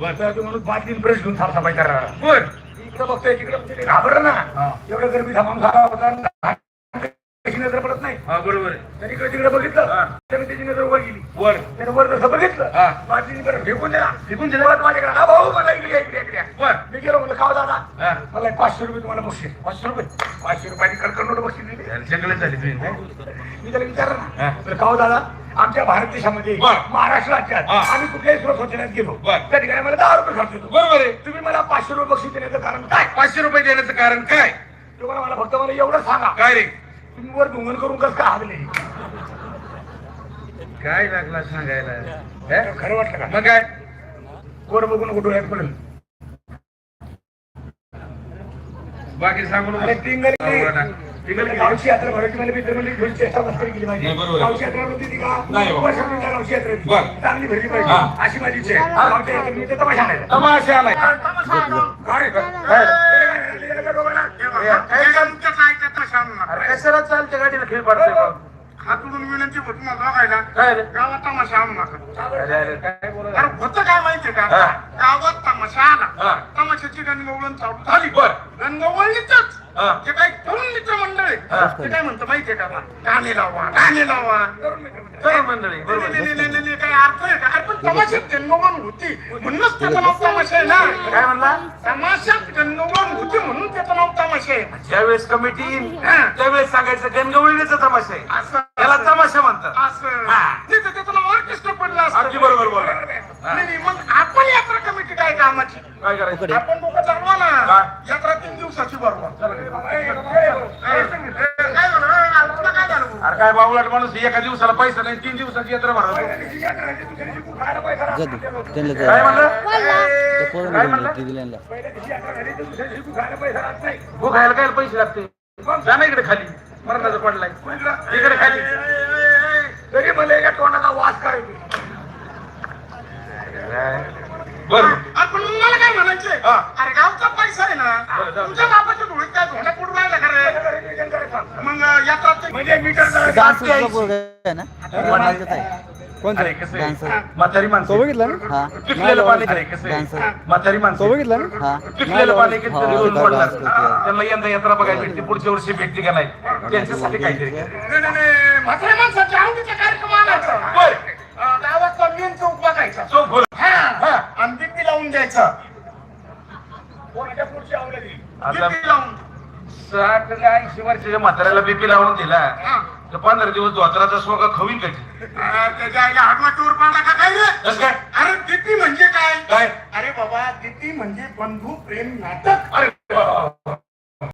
तर म्हणून पाच दिन ब्रश घेऊन साफसफाई करा बर इकडे बघतोय तिकडे घाबरलं हा. ना एवढं गरमी थांबून झाला होता नजर पडत नाही. हा बरोबर तर इकडे तिकडे बघितलं. त्याने त्याची नजर वर गेली वर. त्याने वर जसं बघितलं. बाटलीने बरं फेकून दिला. फेकून दिला? माझ्याकडे हा भाऊ मला इकडे इकडे मी गेलो म्हणलं खाऊ दादा. मला पाचशे रुपये तुम्हाला बक्षीस पाचशे रुपये? पाचशे रुपयाची कडकड नोट बक्षीस दिली. जंगलात झाली मी त्याला विचारलं. ना तर खाऊ दादा आमच्या भारत देशामध्ये बर. महाराष्ट्र राज्यात हा. आम्ही कुठल्याही स्वच्छतेत गेलो. बर. त्या ठिकाणी मला दहा रुपये खर्च होतो बरोबर आहे. तुम्ही मला पाचशे रुपये बक्षीस देण्याचं कारण काय? पाचशे रुपये देण्याचं कारण काय? तुम्हाला मला फक्त मला एवढं सांगा. काय रे? तुम्ही वर धुंगण करून कसं काय हागले काय लागला सांगायला? हे? खरं वाटलं का? मग काय? वर बघून कुठं डोळ्यात पडेल? बाकी सांगू अरे नको टिंगल बरोबर ना. गावची यात्रा भरायची मला मित्र थोडी चेष्टा मस्करी केली पाहिजे नाही, बरोबर आहे. गावची यात्रा होती ती का नाही. वर्षातून गावची यात्रा होती. बर. चांगली भरली हा. पाहिजे अशी माझी इच्छा आहे गावच्या यात्रेत तमाशा आणायचा. तमाशा आलाय काय? काय? काय? काय दोघांना? अरे कशाला चालते गाडीला खेळ पाडतोय बा? हातून विनंती होती मला बघायला काय रे गावात तमाशा आणू नका अरे अरे काय बोलत अरे होतं काय माहितीये का हा. गावात तमाशा हा. आला तमाशाची गणगवळण चालू झाली बर गणगवळणीतच हा. ते काय तरुण मित्र हा. ते काय म्हणतं माहितीये का? गाणे लावा गाणे लावा. तरुण मंडळी नाही, बरोबर नाही, नाही, नाही, नाही, काही अर्थ आहे का? अरे पण तमाशात गणगवळण होती म्हणूनच त्याचं नाव तमाशा आहे ना. काय म्हणला? तमाशात गणगवळण होती म्हणून त्याचं नाव तमाशा आहे. ज्यावेळेस कमिटी येईल. त्यावेळेस सांगायचं गणगवळीचा तमाशा आहे. त्याला तमाशा म्हणतात. असं. तिथं त्याचं नाव ऑर्केस्ट्रा पडलं असतं. अगदी बरोबर. नाही, नाही, मग आपण यात्रा कमिटी काय कामाची? काय करायचं? आपण लोक चालवा ना? यात्रा तीन दिवसाची बरोबर काय झालं अरे, तुला काय बाबूलाट माणूस एका दिवसाला पैसा नाही तीन दिवसाची यात्रा भरतो काय म्हणलं? ते पोरं काय म्हणलं? भूक खायला काय पैसे लागते? जा ना इकडे खाली. मरणाचा पडलाय इकडे खाली. तरी मला एका तोंडाचा वास काय बर. आपण मला काय म्हणायचंय? हा. अरे गावचा पैसा आहे ना जाऊ. तुमच्या बापाच्या धुळीत काय धोंडा पडून राहिला का रे मग यात्रा ते- म्हणजे मीटर डान्सरचा पोरगा आहे ना? आहे. अरे कसं आहे? डान्सर म्हातारी माणसं. बघितला ना? हा. पिकलेलं पाणी अरे कसं आहे? डान्सर म्हातारी माणसं. तो बघितला ना? हा. पिकलेलं पाणी किती हा, दिवस हा, पडलं हा. त्यांना यंदा यात्रा बघायला भेटते पुढच्या वर्षी भेटते का नाही? त्यांच्यासाठी काहीतरी करा. नाही, नाही, नाही, म्हाताऱ्या माणसाच्या आवडीचा कार्यक्रम आणायचा. बर. अं, गावातला मेन चौक बघायचा. चोख बोल. हा. हा. आणि बीपी लावून द्यायचा. कोणाच्या पुढची आवडली. आता बीपी लावून. का ऐंशी वर्षाच्या म्हाताऱ्याला बीपी लावून दिला. तर पंधरा दिवस धोत्राचा सोगा खवीन कधी त्याच्या आईला हातवाटीवर पडला का काय रे? कसं काय? अरे दीपी म्हणजे काय? काय? अरे बाबा दीपी म्हणजे बंधू प्रेम नाटक. अरे